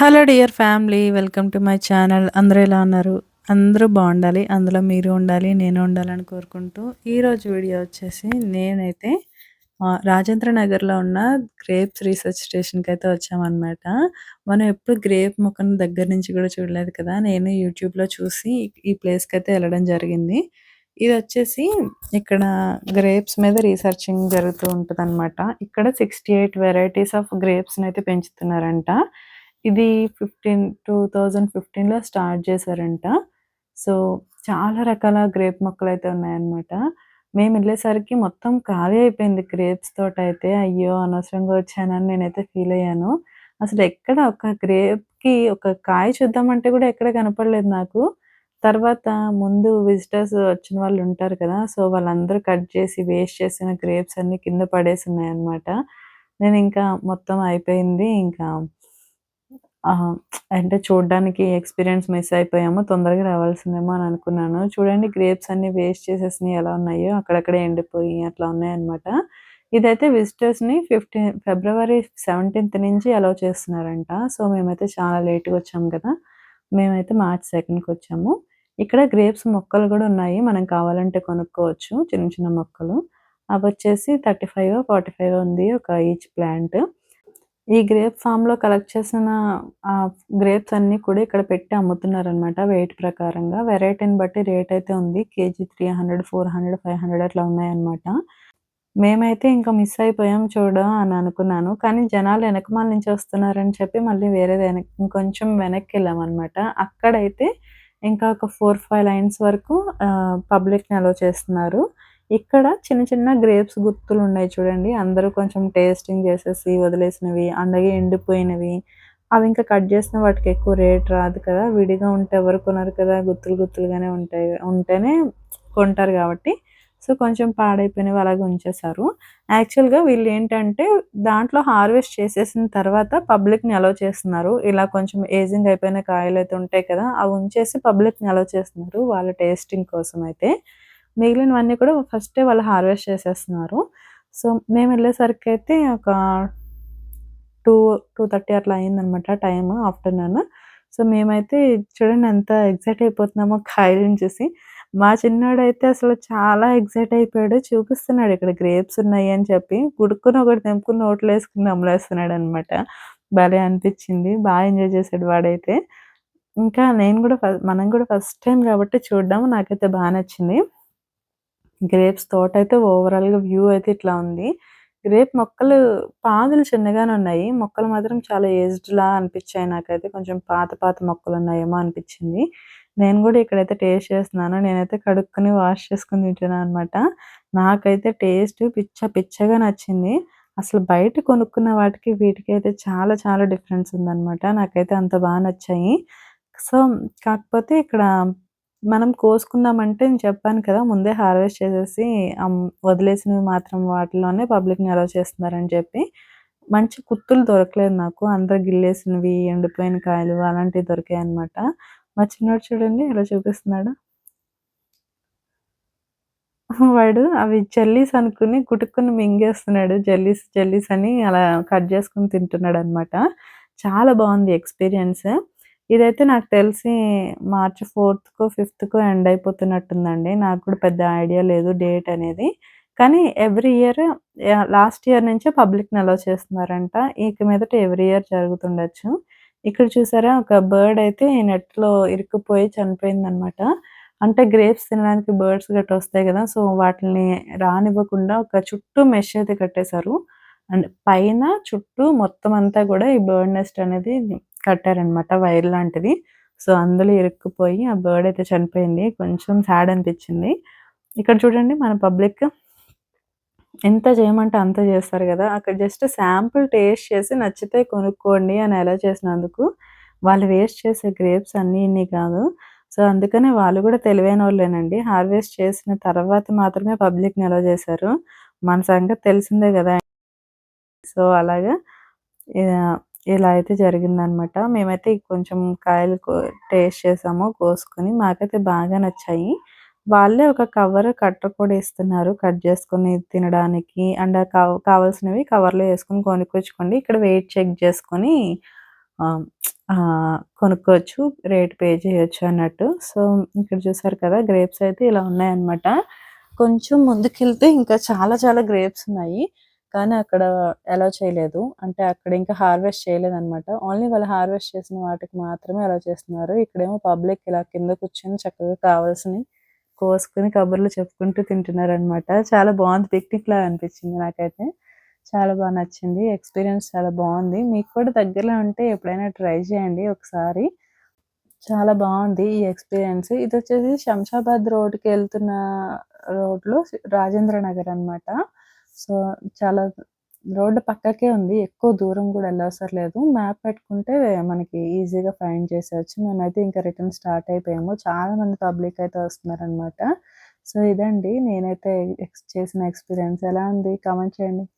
Hello dear family welcome to my channel. అందరూ ఎలా ఉన్నారు? అందరూ బాగుండాలి. అందులో మీరు ఉండాలి నేను ఉండాలని కోరుకుంటూ ఈరోజు వీడియో వచ్చేసి నేనైతే రాజేంద్ర నగర్లో ఉన్న గ్రేప్స్ రీసెర్చ్ స్టేషన్కి అయితే వచ్చామన్నమాట. మనం ఎప్పుడు గ్రేప్ మొక్కను దగ్గర నుంచి కూడా చూడలేదు కదా? నేను యూట్యూబ్లో చూసి ఈ ప్లేస్కి అయితే వెళ్ళడం జరిగింది. ఇది వచ్చేసి ఇక్కడ గ్రేప్స్ మీద రీసెర్చింగ్ జరుగుతూ ఉంటుంది ఇక్కడ సిక్స్టీ ఎయిట్ వెరైటీస్ ఆఫ్ గ్రేప్స్ని అయితే పెంచుతున్నారంట. ఇది ఫిఫ్టీన్ టూ థౌజండ్ ఫిఫ్టీన్‌లో స్టార్ట్ చేశారంట. సో, చాలా రకాల గ్రేప్ మొక్కలు అయితే ఉన్నాయన్నమాట. మేమెళ్ళేసరికి మొత్తం ఖాళీ అయిపోయింది గ్రేప్స్ తోట అయితే అయ్యో! అనవసరంగా వచ్చానని నేనైతే ఫీల్ అయ్యాను. అసలు ఎక్కడ ఒక గ్రేప్‌కి ఒక కాయ చూద్దామంటే కూడా ఎక్కడ కనపడలేదు నాకు. తర్వాత ముందు విజిటర్స్ వచ్చిన వాళ్ళు ఉంటారు కదా! సో, వాళ్ళందరూ కట్ చేసి వేస్ట్ చేసిన గ్రేప్స్ అన్నీ కింద పడేసి ఉన్నాయన్నమాట నేను ఇంకా మొత్తం అయిపోయింది. ఇంకా అంటే చూడడానికి ఎక్స్‌పీరియన్స్ మిస్ అయిపోయాము. తొందరగా రావాల్సిందేమో అని అనుకున్నాను. చూడండి గ్రేప్స్ అన్ని వేస్ట్ చేసేసినయి ఎలా ఉన్నాయో అక్కడక్కడ ఎండిపోయి అట్లా ఉన్నాయన్నమాట. ఇదైతే విజిటర్స్‌ని ఫిఫ్టీన్ ఫిబ్రవరి 17థ్ నుంచి అలౌ చేస్తున్నారంట. సో, మేమైతే చాలా లేట్‌గా వచ్చాము కదా! మేమైతే మార్చ్ సెకండ్కి వచ్చాము. ఇక్కడ గ్రేప్స్ మొక్కలు కూడా ఉన్నాయి. మనం కావాలంటే కొనుక్కోవచ్చు చిన్న చిన్న మొక్కలు. అవి వచ్చేసి థర్టీ ఫైవ్ ఫార్టీ ఫైవ్ ఉంది ఒక ఈచ్ ప్లాంట్. ఈ గ్రేప్ ఫామ్లో కలెక్ట్ చేసిన ఆ గ్రేప్స్ అన్ని కూడా ఇక్కడ పెట్టి అమ్ముతున్నారు అనమాట వెయిట్ ప్రకారంగా. వెరైటీని బట్టి రేట్ అయితే ఉంది. కేజీ 300, 400, 500 అట్లా ఉన్నాయన్నమాట. మేమైతే ఇంకా మిస్ అయిపోయాం చూడ అని అనుకున్నాను. కానీ జనాలు వెనకమాల నుంచి వస్తున్నారని చెప్పి మళ్ళీ వేరే వెనక్ ఇంకొంచెం వెనక్కెళ్ళామనమాట. అక్కడైతే ఇంకా ఒక 4, 5 లైన్స్ వరకు పబ్లిక్‌ని అలో చేస్తున్నారు. ఇక్కడ చిన్న చిన్న గ్రేప్స్ గుర్తులున్నాయి చూడండి. అందరూ కొంచెం టేస్టింగ్ చేసేసి వదిలేసినవి, అలాగే ఎండిపోయినవి. అవి ఇంకా కట్ చేసిన వాటికి ఎక్కువ రేట్ రాదు కదా! విడిగా ఉంటే ఎవరు కొనరు కదా! గుత్తులు గుత్తులుగానే ఉంటాయి. ఉంటేనే కొంటారు కాబట్టి సో, కొంచెం పాడైపోయినవి అలాగే ఉంచేశారు. యాక్చువల్‌గా వీళ్ళు ఏంటంటే దాంట్లో హార్వెస్ట్ చేసేసిన తర్వాత పబ్లిక్‌ని అలౌ చేస్తున్నారు. ఇలా కొంచెం ఏజింగ్ అయిపోయిన కాయలు అయితే ఉంటాయి కదా! అవి ఉంచేసి పబ్లిక్‌ని అలౌ చేస్తున్నారు. వాళ్ళ టేస్టింగ్ కోసం అయితే. మిగిలినవన్నీ కూడా ఫస్టే వాళ్ళు హార్వెస్ట్ చేసేస్తున్నారు. సో, మేము వెళ్ళేసరికి అయితే ఒక 2, 2:30 అట్లా అయిందనమాట టైం ఆఫ్టర్‌నూన్. సో, మేమైతే చూడండి ఎంత ఎక్సైట్ అయిపోతున్నామో కాయలను చూసి. మా చిన్నోడైతే అసలు చాలా ఎక్సైట్ అయిపోయాడు. చూపిస్తున్నాడు ఇక్కడ గ్రేప్స్ ఉన్నాయి అని చెప్పి. గుడుక్కున ఒకటి తెంపుకొని నోట్లో ఏసుకొని నమిలేస్తున్నాడనమాట. భలే అనిపించింది బాగా ఎంజాయ్ చేశాడు వాడైతే. ఇంకా నేను కూడా మనం కూడా ఫస్ట్ టైం కాబట్టి చూడడం నాకైతే బాగా నచ్చింది. గ్రేప్స్ తోట అయితే ఓవరాల్‌గా వ్యూ అయితే ఇట్లా ఉంది. గ్రేప్ మొక్కలు పాదులు చిన్నగానే ఉన్నాయి. మొక్కలు మాత్రం చాలా ఏజ్డ్‌లా అనిపించాయి నాకైతే. కొంచెం పాత పాత మొక్కలున్నాయేమో అనిపించింది నేను కూడా ఇక్కడైతే టేస్ట్ చేస్తున్నాను. నేనైతే కడుక్కొని వాష్ చేసుకుని తింటున్నాను అనమాట. నాకైతే టేస్ట్ పిచ్చ పిచ్చగా నచ్చింది. అసలు బయట కొనుక్కున్న వాటికి వీటికి అయితే చాలా చాలా డిఫరెన్స్ ఉందనమాట. నాకైతే అంత బాగా నచ్చాయి. సో, కాకపోతే ఇక్కడ మనం కోసుకుందామంటే నేను చెప్పాను కదా! ముందే హార్వెస్ట్ చేసేసి వదిలేసినవి మాత్రం వాటిలోనే పబ్లిక్‌ని అలౌ చేస్తున్నారని చెప్పి. మంచి కుత్తులు దొరకలేదు నాకు. అందరు గిల్లేసినవి, ఎండిపోయిన కాయలు అలాంటివి దొరికాయి అనమాట మా చిన్నోడు చూడండి ఎలా చూపిస్తున్నాడు వాడు అవి జెల్లీస్ అనుకుని గుటుక్కుని మింగేస్తున్నాడు. జెల్లీస్ జెల్లీస్ అని అలా కట్ చేసుకుని తింటున్నాడు అనమాట చాలా బాగుంది ఎక్స్‌పీరియన్స్. ఇదైతే నాకు తెలిసి మార్చ్ 4థ్‌కో, 5థ్‌కో ఎండ్ అయిపోతున్నట్టుందండి. నాకు కూడా పెద్ద ఐడియా లేదు డేట్ అనేది. కానీ ఎవ్రీ ఇయర్ లాస్ట్ ఇయర్ నుంచే పబ్లిక్‌ని అలౌ చేస్తున్నారంట. ఇక మీదట ఎవ్రీ ఇయర్ జరుగుతుండొచ్చు. ఇక్కడ చూసారా ఒక బర్డ్ అయితే ఈ నెట్‌లో ఇరుక్కుపోయి చనిపోయిందనమాట. అంటే గ్రేప్స్ తినడానికి బర్డ్స్ గట్రా వస్తాయి కదా! సో, వాటిని రానివ్వకుండా ఒక చుట్టూ మెష్ అయితే కట్టేశారు. అండ్ పైన చుట్టూ మొత్తం అంతా కూడా ఈ బర్డ్ నెస్ట్ అనేది కట్టారనమాట వైర్ లాంటిది. సో, అందులో ఇరుక్కుపోయి ఆ బర్డ్ అయితే చనిపోయింది. కొంచెం సాడ్ అనిపించింది ఇక్కడ చూడండి మన పబ్లిక్ ఎంత చేయమంటే అంత చేస్తారు కదా! అక్కడ జస్ట్ శాంపుల్ టేస్ట్ చేసి నచ్చితే కొనుక్కోండి అని ఎలా చేసినందుకు వాళ్ళు వేస్ట్ చేసే గ్రేప్స్ అన్నీ ఇన్ని కాదు. సో, అందుకనే వాళ్ళు కూడా తెలివైన వాళ్ళేనండి హార్వెస్ట్ చేసిన తర్వాత మాత్రమే పబ్లిక్‌ని అలౌ చేశారు. మన సంగతి తెలిసిందే కదా! సో, అలాగా ఇలా అయితే జరిగిందనమాట. మేమైతే కొంచెం కాయలు కో టేస్ట్ చేసాము కోసుకొని. మాకైతే బాగా నచ్చాయి. వాళ్ళే ఒక కవర్ కట్ట కూడా ఇస్తున్నారు. కట్ చేసుకొని తినడానికి. అండ్ కావాల్సినవి కవర్‌లో వేసుకొని కొనుక్కొచ్చుకోండి. ఇక్కడ వెయిట్ చెక్ చేసుకొని కొనుక్కోవచ్చు. రేట్ పే చేయొచ్చు అన్నట్టు. సో, ఇక్కడ చూసారు కదా! గ్రేప్స్ అయితే ఇలా ఉన్నాయన్నమాట. కొంచెం ముందుకెళ్తే ఇంకా చాలా చాలా గ్రేప్స్ ఉన్నాయి. కానీ అక్కడ అలో చేయలేదు. అంటే అక్కడ ఇంకా హార్వెస్ట్ చేయలేదన్నమాట. ఓన్లీ వాళ్ళు హార్వెస్ట్ చేసిన వాటికి మాత్రమే అలో చేస్తున్నారు. ఇక్కడేమో పబ్లిక్ ఇలా కింద కూర్చొని చక్కగా కావాల్సినవి కోసుకొని కబుర్లు చెప్పుకుంటూ తింటున్నారనమాట. చాలా బాగుంది పిక్నిక్ లాగా అనిపించింది నాకైతే. చాలా బాగా నచ్చింది. ఎక్స్‌పీరియన్స్ చాలా బాగుంది మీకు కూడా దగ్గరలో ఉంటే ఎప్పుడైనా ట్రై చేయండి ఒకసారి. చాలా బాగుంది ఈ ఎక్స్‌పీరియన్స్. ఇది వచ్చేసి శంషాబాద్ రోడ్కి వెళ్తున్న రోడ్‌లో రాజేంద్ర నగర్ అనమాట. సో, చాలా రోడ్డు పక్కకే ఉంది. ఎక్కువ దూరం కూడా వెళ్ళవసరం లేదు. మ్యాప్ పెట్టుకుంటే మనకి ఈజీగా ఫైండ్ చేసేయచ్చు మేమైతే ఇంకా రిటర్న్ స్టార్ట్ అయిపోయాము. చాలా మంది పబ్లిక్ అయితే వస్తున్నారనమాట. సో, ఇదండి నేనైతే ఎక్స్ చేసిన ఎక్స్‌పీరియన్స్. ఎలా ఉంది? కామెంట్ చేయండి.